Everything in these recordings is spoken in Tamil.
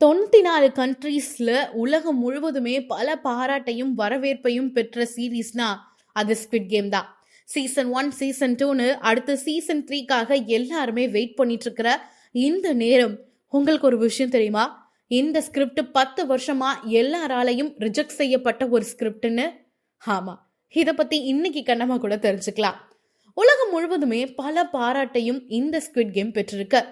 தொண்ணூற்றி நாலு கண்ட்ரீஸில் உலகம் முழுவதுமே பல பாராட்டையும் வரவேற்பையும் பெற்ற சீரீஸ்னா அது ஸ்குவிட் கேம் தான். சீசன் ஒன் சீசன் டூன்னு அடுத்த சீசன் த்ரீக்காக எல்லாருமே வெயிட் பண்ணிட்டு இருக்கிற இந்த நேரம் உங்களுக்கு ஒரு விஷயம் தெரியுமா? இந்த ஸ்கிரிப்ட் பத்து வருஷமா எல்லாராலையும் ரிஜெக்ட் செய்யப்பட்ட ஒரு ஸ்கிரிப்ட்னு ஆமாம் இதை பற்றி இன்னைக்கு கண்ணமாக கூட தெரிஞ்சுக்கலாம். உலகம் முழுவதுமே பல பாராட்டையும் இந்த ஸ்குவிட் கேம் பெற்றிருக்கு.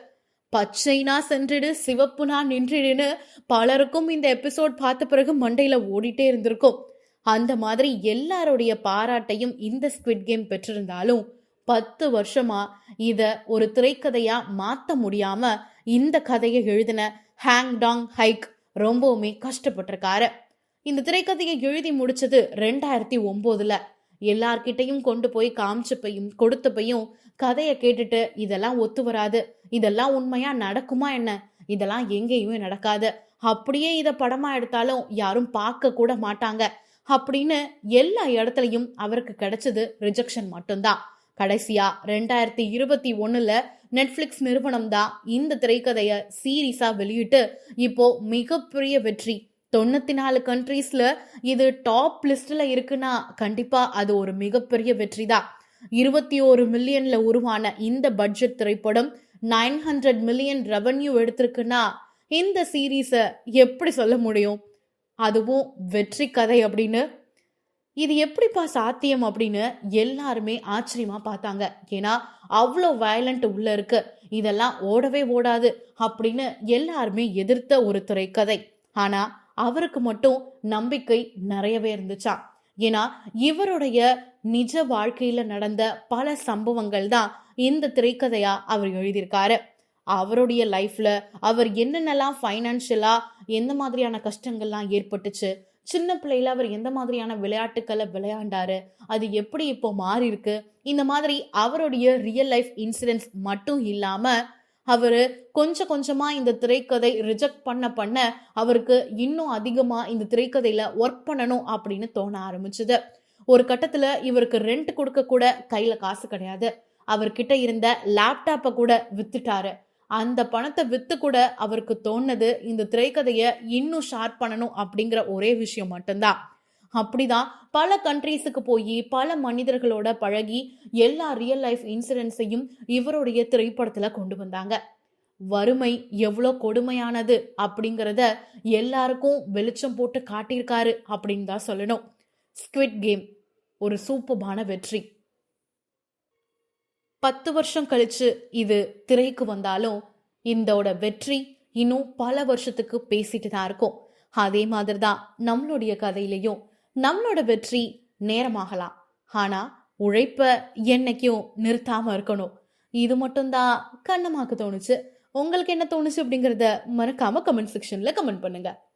பச்சைனா சென்றிடு சிவப்புனா நின்றிடுன்னு பலருக்கும் இந்த எபிசோட் பார்த்த பிறகு மண்டையில ஓடிட்டே இருந்திருக்கும். அந்த மாதிரி எல்லாருடைய பாராட்டையும் இந்த ஸ்குவிட் கேம் பெற்றிருந்தாலும் பத்து வருஷமா இத ஒரு திரைக்கதையா மாத்த முடியாம இந்த கதையை எழுதின ஹேங் டாங் ஹைக் ரொம்பவுமே கஷ்டப்பட்டிருக்காரு. இந்த திரைக்கதையை எழுதி முடிச்சது ரெண்டாயிரத்தி ஒன்பதுல எல்லார்கிட்டையும் கொண்டு போய் காமிச்சப்பையும் கொடுத்தப்பையும் கதையை கேட்டுட்டு இதெல்லாம் ஒத்து வராது. இதெல்லாம் உண்மையா நடக்குமா என்ன? இதெல்லாம் எங்கேயுமே நடக்காது. அப்படியே இதை படமா எடுத்தாலும் யாரும் பார்க்க கூட மாட்டாங்க. அப்படின்னு எல்லா இடத்துலையும் அவருக்கு கிடைச்சது ரிஜெக்ஷன் மட்டும்தான். கடைசியா ரெண்டாயிரத்தி இருபத்தி ஒண்ணுல நெட்ஃபிளிக்ஸ் நிறுவனம் தான் இந்த திரைக்கதைய சீரீஸா வெளியிட்டு இப்போ மிகப்பெரிய வெற்றி தொண்ணூத்தி நாலு கண்ட்ரீஸ்ல இது டாப் லிஸ்ட்ல இருக்குன்னா கண்டிப்பா அது ஒரு மிகப்பெரிய வெற்றி தான் இருபத்தி ஒரு மில்லியன்ல உருவான இந்த பட்ஜெட் திரைப்படம் நைன் ஹண்ட்ரட் மில்லியன் ரெவன்யூ எடுத்திருக்குன்னா இந்த சீரீஸை எப்படி சொல்ல முடியும்? அதுவும் வெற்றி கதை அப்படின்னு. இது எப்படிப்பா சாத்தியம் அப்படின்னு எல்லாருமே ஆச்சரியமா பார்த்தாங்க. ஏன்னா அவ்வளோ வயலண்ட் உள்ள இருக்கு. இதெல்லாம் ஓடவே ஓடாது அப்படின்னு எல்லாருமே எதிர்த்த ஒரு திரைக்கதை. ஆனா அவருக்கு மட்டும் நம்பிக்கை நிறையவே இருந்துச்சாம் ஏன்னா இவருடைய நிஜ வாழ்க்கையில நடந்த பல சம்பவங்கள் தான் இந்த திரைக்கதையா அவர் எழுதியிருக்காரு. அவருடைய லைஃப்ல அவர் என்னென்னலாம் ஃபைனான்ஷியலா எந்த மாதிரியான கஷ்டங்கள்லாம் ஏற்பட்டுச்சு சின்ன பிள்ளையில அவர் எந்த மாதிரியான விளையாட்டுக்களை விளையாண்டாரு அது எப்படி இப்போ மாறி இருக்கு இந்த மாதிரி அவருடைய ரியல் லைஃப் இன்சிடென்ட்ஸ் மட்டும் இல்லாம அவரு கொஞ்சம் கொஞ்சமா இந்த திரைக்கதை ரிஜெக்ட் பண்ண பண்ண அவருக்கு இன்னும் அதிகமா இந்த திரைக்கதையில ஒர்க் பண்ணணும் அப்படின்னு தோண ஆரம்பிச்சுது. ஒரு கட்டத்துல இவருக்கு ரெண்ட் கொடுக்க கூட கையில காசு கிடையாது. அவர்கிட்ட இருந்த லேப்டாப்பை கூட வித்துட்டாரு. அந்த பணத்தை வித்து கூட அவருக்கு தோணுது இந்த திரைக்கதைய இன்னும் ஷார்ப் பண்ணணும் அப்படிங்கிற ஒரே விஷயம் மட்டும்தான். அப்படிதான் பல கண்ட்ரீஸுக்கு போய் பல மனிதர்களோட பழகி எல்லா ரியல் லைஃப் இன்சிடென்ட்ஸையும் இவருடைய திரைப்படத்துல கொண்டு வந்தாங்க. வறுமை எவ்வளோ கொடுமையானது அப்படிங்கிறத எல்லாருக்கும் வெளிச்சம் போட்டு காட்டியிருக்காரு அப்படின்னு தான் சொல்லணும். ஸ்குவிட் கேம் ஒரு சூப்பர்பான வெற்றி. பத்து வருஷம் கழிச்சு இது திரைக்கு வந்தாலும் இதோட வெற்றி இன்னும் பல வருஷத்துக்கு பேசிட்டு தான் இருக்கும். அதே மாதிரி தான் நம்மளுடைய கதையிலையும் நம்மளோட வெற்றி நேரமாகலாம். ஆனா உழைப்ப என்னைக்கும் நிறுத்தாம இருக்கணும். இது மட்டும்தான் கண்ணமாக்கு தோணுச்சு. உங்களுக்கு என்ன தோணுச்சு அப்படிங்கறத மறக்காம கமெண்ட் செக்ஷன்ல கமெண்ட் பண்ணுங்க.